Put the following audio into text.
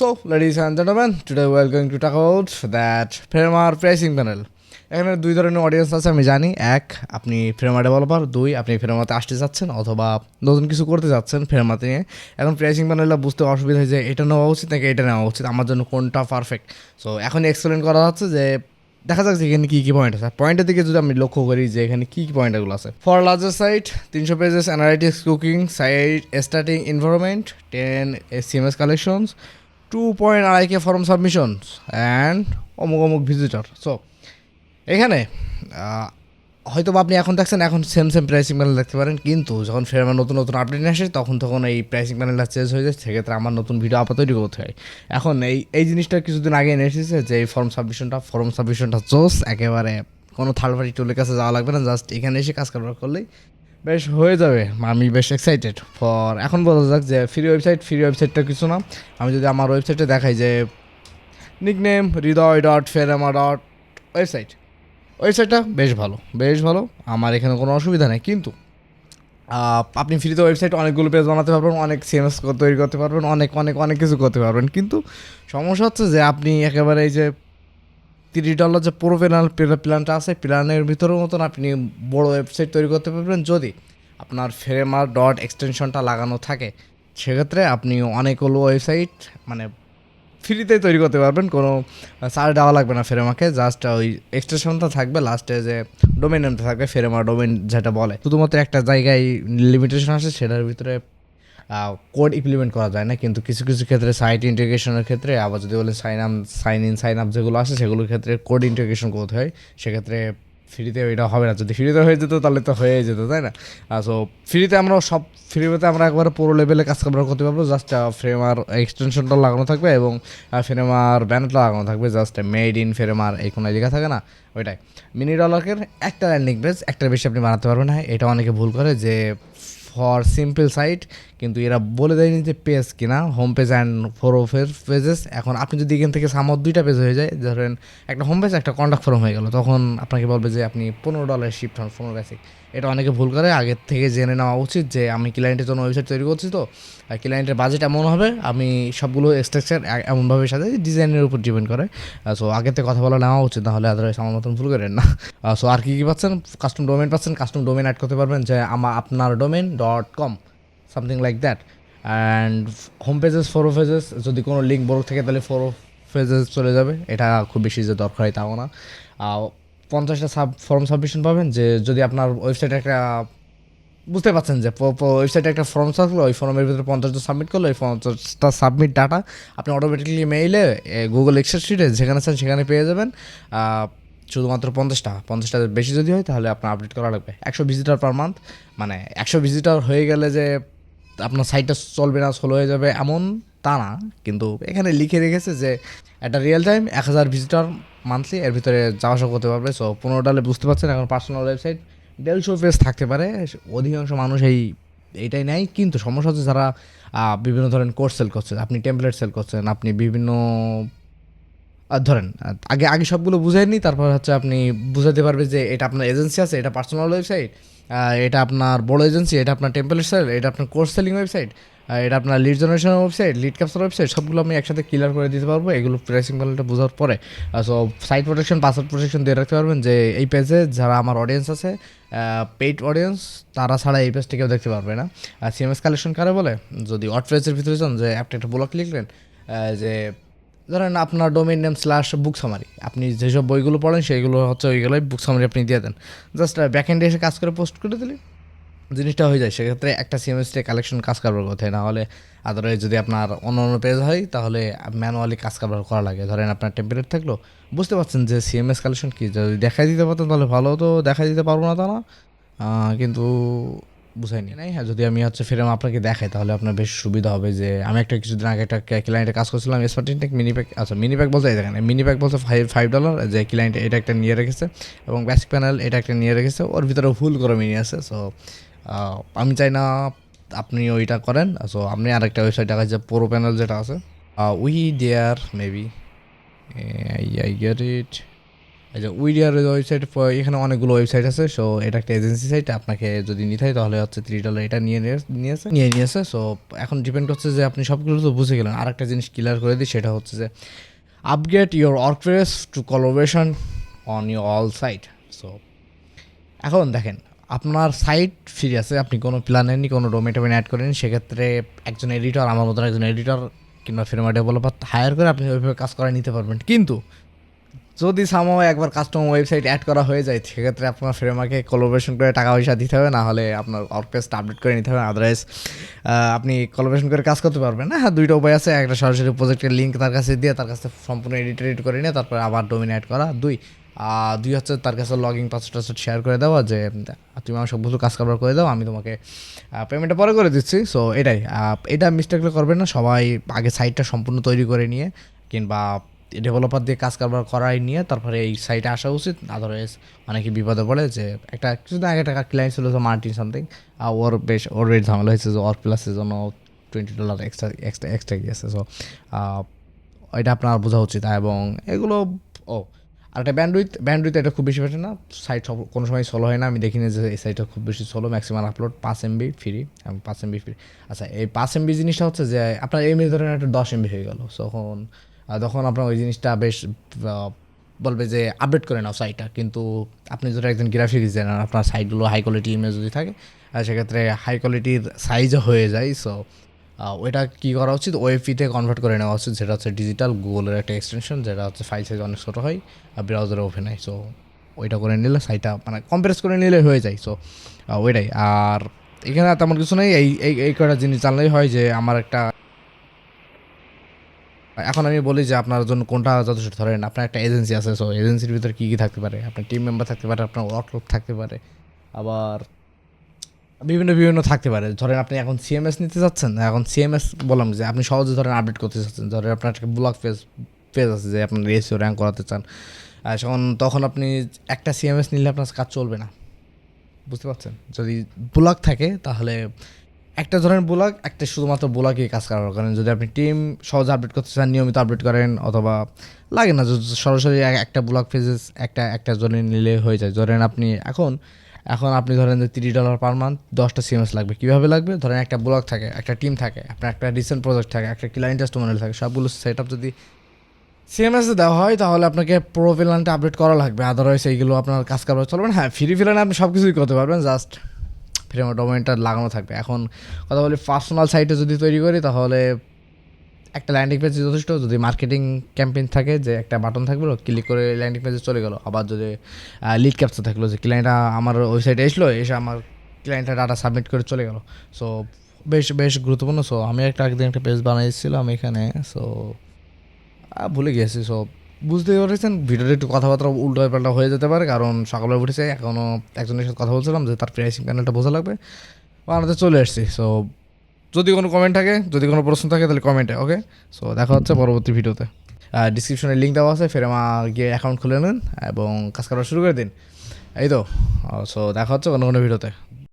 So, ladies and gentlemen, today we are going to talk about that pricing panel. এখানে দুই ধরনের audience আছে আমি জানি। এক আপনি ফ্রেমা ডেভেলপার দুই আপনি ফ্রেমাতে আসতে যাচ্ছেন অথবা নতুন কিছু করতে যাচ্ছেন ফ্রেমাতে নিয়ে এখন প্রাইসিং প্যানেলটা বুঝতে অসুবিধা হয় যে এটা নেওয়া উচিত নাকি এটা নেওয়া উচিত। আমার জন্য কোনটা পারফেক্ট সো এখন এক্সপ্লেন করা হচ্ছে যে দেখা যাচ্ছে এখানে কী কী পয়েন্ট আছে। পয়েন্টের দিকে যদি আমি লক্ষ্য করি যে এখানে কী কী পয়েন্টগুলো আছে। ফর লার্জার সাইট তিনশো pages analytics cooking site starting environment ten CMS collections two point আড়াই কে ফর্ম সাবমিশনস অ্যান্ড অমুক অমুক ভিজিটর সো এখানে হয়তো আপনি এখন দেখছেন, এখন সেম সেম প্রাইসিং প্যানেল দেখতে পারেন, কিন্তু যখন ফের আমার নতুন নতুন আপডেট আসে, তখন তখন এই প্রাইসিং প্যানেলটা চেঞ্জ হয়ে যায়, সেক্ষেত্রে আমার নতুন ভিডিও আপাতত তৈরি করতে হয়। এখন এই এই জিনিসটা কিছুদিন আগে এনে এসেছে যে এই ফর্ম সাবমিশনটা ফর্ম সাবমিশনটা চোস একেবারে কোনো থার্ড পার্টি টুলের কাছে যাওয়া লাগবে না জাস্ট এখানে এসে কাজ কারবার করলেই বেশ হয়ে যাবে। আমি বেশ এক্সাইটেড ফর এখন বলা যাক যে ফ্রি ওয়েবসাইট ফ্রি ওয়েবসাইটটা কিছু না। আমি যদি আমার ওয়েবসাইটে দেখাই যে নিকনেম হৃদয় ডট ফেরামা ডট ওয়েবসাইট ওয়েবসাইটটা বেশ ভালো বেশ ভালো। আমার এখানে কোনো অসুবিধা নেই। কিন্তু আপনি ফ্রিতে ওয়েবসাইট অনেকগুলো পেজ বানাতে পারবেন, অনেক সিএমএস তৈরি করতে পারবেন, অনেক অনেক অনেক কিছু করতে পারবেন। কিন্তু সমস্যা হচ্ছে যে আপনি একেবারে এই যে তিরিশ ডলার যে পুরো প্ল্যান প্ল্যানটা আছে প্ল্যানের ভিতরের মতন আপনি বড় ওয়েবসাইট তৈরি করতে পারবেন। যদি আপনার ফ্রেমার ডট এক্সটেনশনটা লাগানো থাকে, সেক্ষেত্রে আপনি অনেকগুলো ওয়েবসাইট মানে ফ্রিতে তৈরি করতে পারবেন। কোনো চার্জ দেওয়া লাগবে না ফেরেমাকে জাস্ট ওই এক্সটেনশনটা থাকবে লাস্টে যে ডোমেন নেমটা থাকবে ফেরেমা ডোমেন যেটা বলে। শুধুমাত্র একটা জায়গায় লিমিটেশন আছে, সেটার ভিতরে কোড ইমপ্লিমেন্ট করা যায় না, কিন্তু কিছু কিছু ক্ষেত্রে সাইট ইন্টিগ্রেশনের ক্ষেত্রে, আবার যদি বলেন sign up sign in sign up যেগুলো আছে, সেগুলোর ক্ষেত্রে কোড ইন্টিগ্রেশন করতে হয়। সেক্ষেত্রে ফ্রিতে এটা হবে না। যদি ফ্রিতে হয়ে যেত, তাহলে তো হয়ে যেত, তাই না? সো ফ্রিতে আমরা সব ফ্রিতে আমরা একবারে পুরো লেভেলে কাজ কারবার করতে পারব জাস্ট ফ্রেমার এক্সটেনশনটা লাগানো থাকবে এবং ফ্রেমার ব্যানারটা লাগানো থাকবে জাস্ট মেড ইন ফ্রেমার এই কোনো লেখা থাকে না, ওইটাই। মিনি ডলারের একটা ল্যান্ডিং পেজ একটার বেশি আপনি বানাতে পারবেন না, এটা অনেকে ভুল করে যে ফর সিম্পল সাইট কিন্তু এরা বলে দেয়নি যে পেজ কিনা হোম পেজ অ্যান্ড ফোর অফের পেজেস এখন আপনি যদি এখান থেকে সামর দুইটা পেজ হয়ে যায়, ধরেন একটা হোম পেজ একটা কন্ট্যাক্ট ফর্ম হয়ে গেল, তখন আপনাকে বলবে যে আপনি পনেরো ডলার শিফট হন পনেরো বেসিক এটা অনেকে ভুল করে, আগের থেকে জেনে নেওয়া উচিত যে আমি ক্লায়েন্টের জন্য ওয়েবসাইট তৈরি করছি তো ক্লায়েন্টের বাজেট এমন হবে, আমি সবগুলো স্ট্রাকচার এমনভাবে সাথে ডিজাইনের উপর ডিপেন্ড করে। সো আগের থেকে কথা বলা নেওয়া উচিত, নাহলে আদারওয়াইজ আমার মতন ভুল করেন না। সো আর কী কী পাচ্ছেন? কাস্টম ডোমেন পাচ্ছেন? কাস্টম ডোমেন অ্যাড করতে পারবেন যে আমার আপনার domain dot com something like that and home pages four pages যদি কোনো লিঙ্ক বড় থাকে তাহলে ফোর ফেজেস চলে যাবে। এটা খুব বেশি যে দরকার হয় তাও না। পঞ্চাশটা সাব ফর্ম সাবমিশন পাবেন যে যদি আপনার ওয়েবসাইটে একটা, বুঝতে পারছেন যে ওয়েবসাইটে একটা ফর্ম থাকল, ওই ফর্মের ভিতরে পঞ্চাশটা সাবমিট করল ওই পঞ্চাশটা সাবমিট ডাটা আপনি অটোমেটিকলি মেইলে গুগল এক্সেল শিটে যেখানে আছেন সেখানে পেয়ে যাবেন। শুধুমাত্র পঞ্চাশটা পঞ্চাশটা বেশি যদি হয় তাহলে আপনার আপডেট করা লাগবে। একশো ভিজিটার পার মান্থ মানে একশো ভিজিটার হয়ে গেলে যে আপনার সাইটটা চলবে না সোলো হয়ে যাবে এমন তা না। কিন্তু এখানে লিখে রেখেছে যে একটা রিয়েল টাইম এক হাজার ভিজিটার মান্থলি এর ভিতরে যাওয়া আসা করতে পারবে। সো পনেরো ডালে বুঝতে পারছেন, এখন পার্সোনাল ওয়েবসাইট দেড়শো পেজ থাকতে পারে। অধিকাংশ মানুষ এই, এইটাই নেয়। কিন্তু সমস্যা হচ্ছে যারা বিভিন্ন ধরনের কোর্স সেল করছে, আপনি টেমপ্লেট সেল করছেন, আপনি বিভিন্ন ধরেন আগে আগে সবগুলো বুঝাইনি তারপর হচ্ছে আপনি বুঝাতে পারবে যে এটা আপনার এজেন্সি আছে, এটা পার্সোনাল ওয়েবসাইট এটা আপনার বড় এজেন্সি এটা আপনার টেম্পলেট সেল এটা আপনার কোর্স সেলিং ওয়েবসাইট এটা আপনার lead generation website lead capture website সবগুলো আমি একসাথে ক্লিয়ার করে দিতে পারব। এগুলো প্রাইসিং ভ্যালুটা বোঝার পরে so site protection password protection দিয়ে রাখতে পারবেন যে এই পেজে যারা আমার অডিয়েন্স আছে পেইড অডিয়েন্স তারা ছাড়া এই পেজটা কেউ দেখতে পারবে না। আর সিএমএস কালেকশন কারে বলে? যদি অট পেজের ভিতরে যান, যে অ্যাপটা একটা ব্লক লিখলেন যে ধরেন আপনার domain name slash book summary আপনি যেসব বইগুলো পড়েন সেইগুলো হচ্ছে ওইগুলোই বুক সামারি আপনি দিয়ে দেন। জাস্ট ব্যাক এন্ডে এসে কাজ করে পোস্ট করে দিলে জিনিসটা হয়ে যায়। সেক্ষেত্রে একটা সিএমএসটে কালেকশন কাজ কারবার করতে হয় না হলে আদারওয়াইজ যদি আপনার অন্য অন্য পেজ হয়, তাহলে ম্যানুয়ালি কাজ কারবার করা লাগে। ধরেন আপনার টেম্পারেট থাকল, বুঝতে পারছেন যে সিএমএস কালেকশন কী? যদি দেখাই দিতে পারতেন তাহলে ভালো তো দেখাই দিতে পারব না তা না। কিন্তু বুঝাইনি নাই হ্যাঁ যদি আমি হচ্ছে ফিরে আপনাকে দেখাই, তাহলে আপনার বেশ সুবিধা হবে যে আমি একটা কিছুদিন আগে একটা ক্লায়েন্টে কাজ করছিলাম স্মার্টিন টেক মিনি প্যাক আচ্ছা মিনি প্যাক বলতে দেখেন মিনি প্যাক বলতে ফাইভ ফাইভ ডলার যে ক্লায়েন্ট এটা একটা নিয়ে রেখেছে, এবং বেসিক প্যানেল এটা একটা নিয়ে রেখেছে, ওর ভিতরে ফুল করে মিনি আছে সো আমি চাই না আপনি ওইটা করেন সো আপনি আরেকটা ওয়েবসাইট দেখা যে পুরো প্যানেল যেটা আছে we there maybe I get it এই যে উইডিয়ার ওয়েবসাইট এখানে অনেকগুলো ওয়েবসাইট আছে সো এটা একটা এজেন্সি সাইট আপনাকে যদি নিতে হয় তাহলে হচ্ছে থ্রি ডলার এটা নিয়ে নিয়ে- নিয়েছে নিয়ে নিয়েছে সো এখন ডিপেন্ড করছে যে আপনি সবগুলো তো বুঝে গেলেন। আর একটা জিনিস ক্লিয়ার করে দিই, সেটা হচ্ছে যে upgrade your workplace to collaboration on your all site so এখন দেখেন, আপনার সাইট ফ্রি আছে, আপনি কোনো প্ল্যান নেননি, কোনো ডোমেন টোমেন অ্যাড করেন সেক্ষেত্রে একজন এডিটর আমার মতন একজন এডিটর কিংবা ফিল্মার ডেভেলপার হায়ার করে আপনি ওইভাবে কাজ করে নিতে পারবেন। কিন্তু যদি সামাও একবার কাস্টমার ওয়েবসাইট অ্যাড করা হয়ে যায়, সেক্ষেত্রে আপনার ফ্রেমাকে কোলাবোরেশন করে টাকা পয়সা দিতে হবে, না হলে আপনার ওয়ার্কপ্লেসটা আপডেট করে নিতে হবে। আদারওয়াইজ আপনি কোলাবোরেশন করে কাজ করতে পারবেন, না? হ্যাঁ দুইটা উপায় আছে। একটা সরাসরি প্রজেক্টের লিঙ্ক তার কাছে দিয়ে, তার কাছে সম্পূর্ণ এডিট এডিট করে নিয়ে, তারপরে আবার ডোমিন অ্যাড করা। দুই দুই হচ্ছে তার কাছে লগ ইন পাসওয়ার্ড টাসওয়ার্ড শেয়ার করে দেওয়া, যে, তুমি আমার সবগুলো কাজ কারবার করে দাও, আমি তোমাকে পেমেন্টটা পরে করে দিচ্ছি। সো এটাই এটা মিস্টেকগুলো করবেন না। সবাই আগে সাইটটা সম্পূর্ণ তৈরি করে নিয়ে, কিংবা ডেভেলপার দিয়ে কাজ কারবার করাই নিয়ে তারপরে এই সাইটে আসা উচিত। আদারওয়াইজ অনেকে বিপদে পড়ে যে একটা কিছুদিন আগে একটা ক্লায়েন্ট ছিল মার্টিন সামথিং ওর বেশ, ওর রেট ঝামেলা হয়েছে, যে ওর প্লাসের জন্য twenty dollar extra extra extra গিয়েছে। সো এটা আপনার বোঝা উচিত। এবং এগুলো, ও আর একটা ব্যান্ডউইথ ব্যান্ডউইথ এটা খুব বেশি বেশি না। সাইট সব, কোনো সময় সোলো হয় না। আমি দেখিনি যে এই সাইটটা খুব বেশি সলো ম্যাক্সিমাম আপলোড পাঁচ এমবি ফ্রি পাঁচ এমবি ফ্রি আচ্ছা এই পাঁচ এমবি জিনিসটা হচ্ছে যে আপনার এমবি ধরেন একটা দশ এমবি হয়ে গেল। তখন তখন আপনার ওই জিনিসটা বেশ বলবে যে আপডেট করে নাও সাইটটা কিন্তু আপনি যদি একজন গ্রাফিক ডিজাইনার আপনার সাইটগুলো হাই কোয়ালিটি ইমেজ যদি থাকে সেক্ষেত্রে হাই কোয়ালিটির সাইজও হয়ে যায়। সো ওইটা কী করা উচিত? ওয়েফিতে কনভার্ট করে নেওয়া উচিত, যেটা হচ্ছে ডিজিটাল গুগলের একটা এক্সটেনশন যেটা হচ্ছে ফাইল সাইজ অনেক ছোটো হয়, আর ব্রাউজারে ওপেন হয়। সো ওইটা করে নিলে সাইটটা মানে কম্প্রেস করে নিলে হয়ে যায়। সো ওইটাই। আর এখানে তেমন কিছু নেই। এই এই কটা জিনিস জানলেই হয় যে আমার একটা এখন আমি বলি যে আপনার জন্য কোনটা যথেষ্ট? ধরেন আপনার একটা এজেন্সি আছে সো এজেন্সির ভিতরে কী কী থাকতে পারে? আপনার টিম মেম্বার থাকতে পারে, আপনার ওয়ার্কলোড থাকতে পারে, আবার বিভিন্ন বিভিন্ন থাকতে পারে। ধরেন আপনি এখন সিএমএস নিতে চাচ্ছেন এখন সিএমএস বললাম যে আপনি সহজে ধরেন আপডেট করতে চাচ্ছেন ধরেন আপনার একটা ব্লগ পেজ পেজ আছে যে আপনার রেসিও র্যাঙ্ক করাতে চান। আর তখন তখন আপনি একটা সিএমএস নিলে আপনার কাজ চলবে না। বুঝতে পারছেন? যদি ব্লগ থাকে, তাহলে একটা ধরেন ব্লগ, একটা শুধুমাত্র ব্লগে কাজ করার করেন যদি আপনি টিম সহজে আপডেট করতে চান, নিয়মিত আপডেট করেন, অথবা লাগে না সরাসরি একটা ব্লগ পেজেস একটা একটা জনে নিলে হয়ে যায়। ধরেন আপনি এখন এখন আপনি ধরেন যে তিরিশ ডলার পার মান্থ দশটা সিএমএস লাগবে। কীভাবে লাগবে? ধরেন একটা ব্লগ থাকে, একটা টিম থাকে, আপনার একটা রিসেন্ট প্রজেক্ট থাকে, একটা ক্লায়েন্ট টেস্টমোনিয়াল থাকে, সবগুলো সেট আপ যদি সিএমএস দেওয়া হয়, তাহলে আপনাকে প্রো ফিলানটা আপডেট করা লাগবে। আদারওয়াইজ এইগুলো আপনার কাজ কারবার চলবে হ্যাঁ ফ্রি ফিলানে আপনি সব কিছুই করতে পারবেন জাস্ট ফ্রেমো ডোমেনটা লাগানো থাকবে। এখন কথা বলি পার্সোনাল সাইটে যদি তৈরি করি, তাহলে একটা ল্যান্ডিং পেজ যথেষ্ট। যদি মার্কেটিং ক্যাম্পেইন থাকে, যে একটা বাটন থাকবে ক্লিক করে ল্যান্ডিং পেজে চলে গেল। আবার যদি লিড ক্যাপচার থাকল, যে ক্লায়েন্টটা আমার ওয়েবসাইটে এসলো, এসে আমার ক্লায়েন্টের ডাটা সাবমিট করে চলে গেল। সো বেশ বেশ গুরুত্বপূর্ণ। সো আমি একটা একদিন একটা পেজ বানিয়েছিলাম এখানে। সো ভুলে গিয়েছি। সো বুঝতে পেরেছেন ভিডিওটা একটু কথাবার্তা উল্টো পাল্টা হয়ে যেতে পারে, কারণ সকালে উঠেছে এখনও একজনের সাথে কথা বলছিলাম যে তার প্রাইসিং প্যানেলটা বোঝা লাগবে। বানাতে চলে এসেছি সো যদি কোনো কমেন্ট থাকে, যদি কোনো প্রশ্ন থাকে, তাহলে কমেন্টে ওকে সো দেখা হচ্ছে পরবর্তী ভিডিওতে। ডিসক্রিপশনে লিঙ্ক দেওয়া আছে ফের আমার গিয়ে অ্যাকাউন্ট খুলে নিন এবং কাজ করা শুরু করে দিন। এই তো সো দেখা হচ্ছে অন্য কোনো ভিডিওতে।